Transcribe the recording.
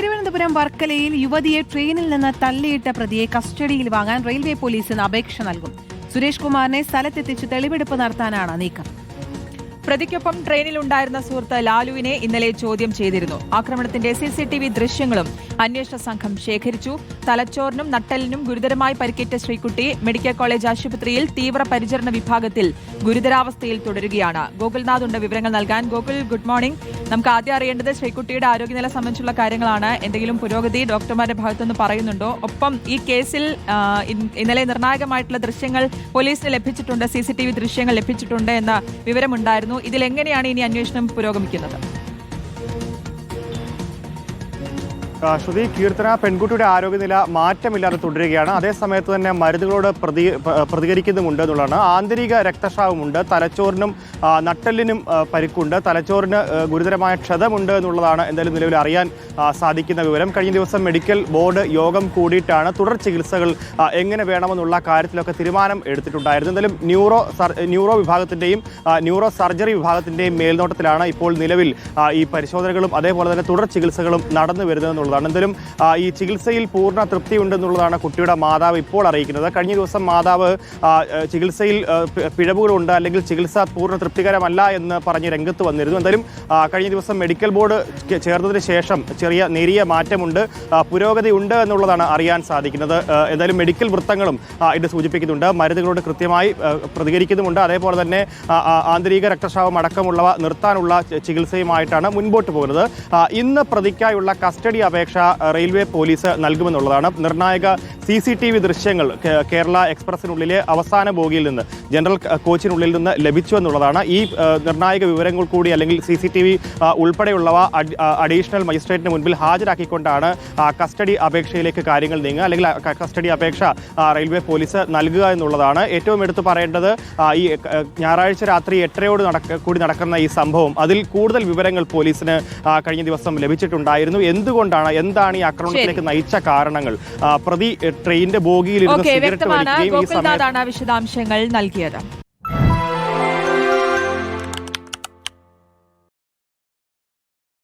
തിരുവനന്തപുരം വർക്കലയിൽ യുവതിയെ ട്രെയിനിൽ നിന്ന് തള്ളിയിട്ട പ്രതിയെ കസ്റ്റഡിയിൽ വാങ്ങാൻ റെയിൽവേ പോലീസിന് അപേക്ഷ നൽകും. സുരേഷ് കുമാറിനെ സ്ഥലത്തെത്തിച്ച് തെളിവെടുപ്പ് നടത്താനാണ് നീക്കം. പ്രതിക്കൊപ്പം ട്രെയിനിലുണ്ടായിരുന്ന സുഹൃത്ത് ലാലുവിനെ ഇന്നലെ ചോദ്യം ചെയ്തിരുന്നു. ആക്രമണത്തിന്റെ സി സി ടി വി ദൃശ്യങ്ങളും അന്വേഷണ സംഘം ശേഖരിച്ചു. തലച്ചോറിനും നട്ടലിനും ഗുരുതരമായി പരിക്കേറ്റ ശ്രീകുട്ടി മെഡിക്കൽ കോളേജ് ആശുപത്രിയിൽ തീവ്ര പരിചരണ വിഭാഗത്തിൽ ഗുരുതരാവസ്ഥയിൽ തുടരുകയാണ്. ഗോകുൽനാഥ് ഉണ്ട് വിവരങ്ങൾ നൽകാൻ. Gokul good morning. നമുക്ക് ആദ്യം അറിയേണ്ടത് ശ്രീകുട്ടിയുടെ ആരോഗ്യനില സംബന്ധിച്ചുള്ള കാര്യങ്ങളാണ്. എന്തെങ്കിലും പുരോഗതി ഡോക്ടർമാരുടെ ഭാഗത്തുനിന്ന് പറയുന്നുണ്ടോ? ഒപ്പം ഈ കേസിൽ ഇന്നലെ നിർണായകമായിട്ടുള്ള ദൃശ്യങ്ങൾ പോലീസിന് ലഭിച്ചിട്ടുണ്ട് സി ദൃശ്യങ്ങൾ ലഭിച്ചിട്ടുണ്ട് എന്ന വിവരമുണ്ടായിരുന്നു. ഇതിൽ എങ്ങനെയാണ് ഇനി അന്വേഷണം പുരോഗമിക്കുന്നത്? ശ്രുതി കീർത്തന പെൺകുട്ടിയുടെ ആരോഗ്യനില മാറ്റമില്ലാതെ തുടരുകയാണ്. അതേസമയത്ത് തന്നെ മരുന്നുകളോട് പ്രതി പ്രതികരിക്കുന്നുമുണ്ട് എന്നുള്ളതാണ്. ആന്തരിക രക്തസ്രാവമുണ്ട് തലച്ചോറിനും നട്ടലിനും പരിക്കുണ്ട്. തലച്ചോറിന് ഗുരുതരമായ ക്ഷതമുണ്ട് എന്നുള്ളതാണ് എന്തായാലും നിലവിൽ അറിയാൻ സാധിക്കുന്ന വിവരം. കഴിഞ്ഞ ദിവസം മെഡിക്കൽ ബോർഡ് യോഗം കൂടിയിട്ടാണ് തുടർ ചികിത്സകൾ എങ്ങനെ വേണമെന്നുള്ള കാര്യത്തിലൊക്കെ തീരുമാനം എടുത്തിട്ടുണ്ടായിരുന്നു എന്തായാലും ന്യൂറോ ന്യൂറോ വിഭാഗത്തിന്റെയും ന്യൂറോ സർജറി വിഭാഗത്തിന്റെയും മേൽനോട്ടത്തിലാണ് ഇപ്പോൾ നിലവിൽ ഈ പരിശോധനകളും അതേപോലെ തന്നെ തുടർ ചികിത്സകളും നടന്നു വരുന്നത് എന്നുള്ളതാണ് എന്തായാലും ഈ ചികിത്സയിൽ പൂർണ തൃപ്തി ഉണ്ടെന്നുള്ളതാണ് കുട്ടിയുടെ മാതാവ് ഇപ്പോൾ അറിയിക്കുന്നത്. കഴിഞ്ഞ ദിവസം മാതാവ് ചികിത്സയിൽ പിഴവുകളുണ്ട് അല്ലെങ്കിൽ ചികിത്സ പൂർണ തൃപ്തികരമല്ല എന്ന് പറഞ്ഞ് രംഗത്ത് വന്നിരുന്നു. എന്തായാലും കഴിഞ്ഞ ദിവസം മെഡിക്കൽ ബോർഡ് ചേർന്നതിന് ശേഷം ചെറിയ നേരിയ മാറ്റമുണ്ട്. പുരോഗതി ഉണ്ട് എന്നുള്ളതാണ് അറിയാൻ സാധിക്കുന്നത്. എന്തായാലും മെഡിക്കൽ വൃത്തങ്ങളും ഇത് സൂചിപ്പിക്കുന്നുണ്ട്. മരുന്നുകളോട് കൃത്യമായി പ്രതികരിക്കുന്നുമുണ്ട്. അതേപോലെ തന്നെ ആന്തരിക രക്തസ്രാവം അടക്കമുള്ളവ നിർത്താനുള്ള ചികിത്സയുമായിട്ടാണ് മുൻപോട്ട് പോകുന്നത്. ഇന്ന് പ്രതിക്കായുള്ള കസ്റ്റഡി അപേക്ഷ ആ, റെയിൽവേ പോലീസ് നൽകുമെന്നുള്ളതാണ്. നിർണായക സി സി ടി വി ദൃശ്യങ്ങൾ കേരള എക്സ്പ്രസിനുള്ളിലെ അവസാന ബോഗിയിൽ നിന്ന് ജനറൽ കോച്ചിനുള്ളിൽ നിന്ന് ലഭിച്ചു എന്നുള്ളതാണ്. ഈ നിർണായക വിവരങ്ങൾ കൂടി അല്ലെങ്കിൽ സി സി ടി വി ഉൾപ്പെടെയുള്ളവ അഡീഷണൽ മജിസ്ട്രേറ്റിന് മുൻപിൽ ഹാജരാക്കിക്കൊണ്ടാണ് കസ്റ്റഡി അപേക്ഷയിലേക്ക് കാര്യങ്ങൾ നീങ്ങുക അല്ലെങ്കിൽ കസ്റ്റഡി അപേക്ഷ റെയിൽവേ പോലീസ് നൽകുക എന്നുള്ളതാണ്. ഏറ്റവും എടുത്തു പറയേണ്ടത് ഈ ഞായറാഴ്ച രാത്രി എട്ടരയോട് കൂടി നടക്കുന്ന ഈ സംഭവം. അതിൽ കൂടുതൽ വിവരങ്ങൾ പോലീസിന് കഴിഞ്ഞ ദിവസം ലഭിച്ചിട്ടുണ്ടായിരുന്നു. എന്തുകൊണ്ടാണ് എന്താണ് ഈ ആക്രമണത്തിലേക്ക് നയിച്ച കാരണങ്ങൾ? പ്രതി ട്രെയിനിന്റെ ബോഗിയിൽ ഇരുന്ന് സിഗരറ്റ് വലിക്കുകയും ഈ സമയത്ത് ഗോകുൽനാഥാണ് വിശദാംശങ്ങൾ നൽകിയത്.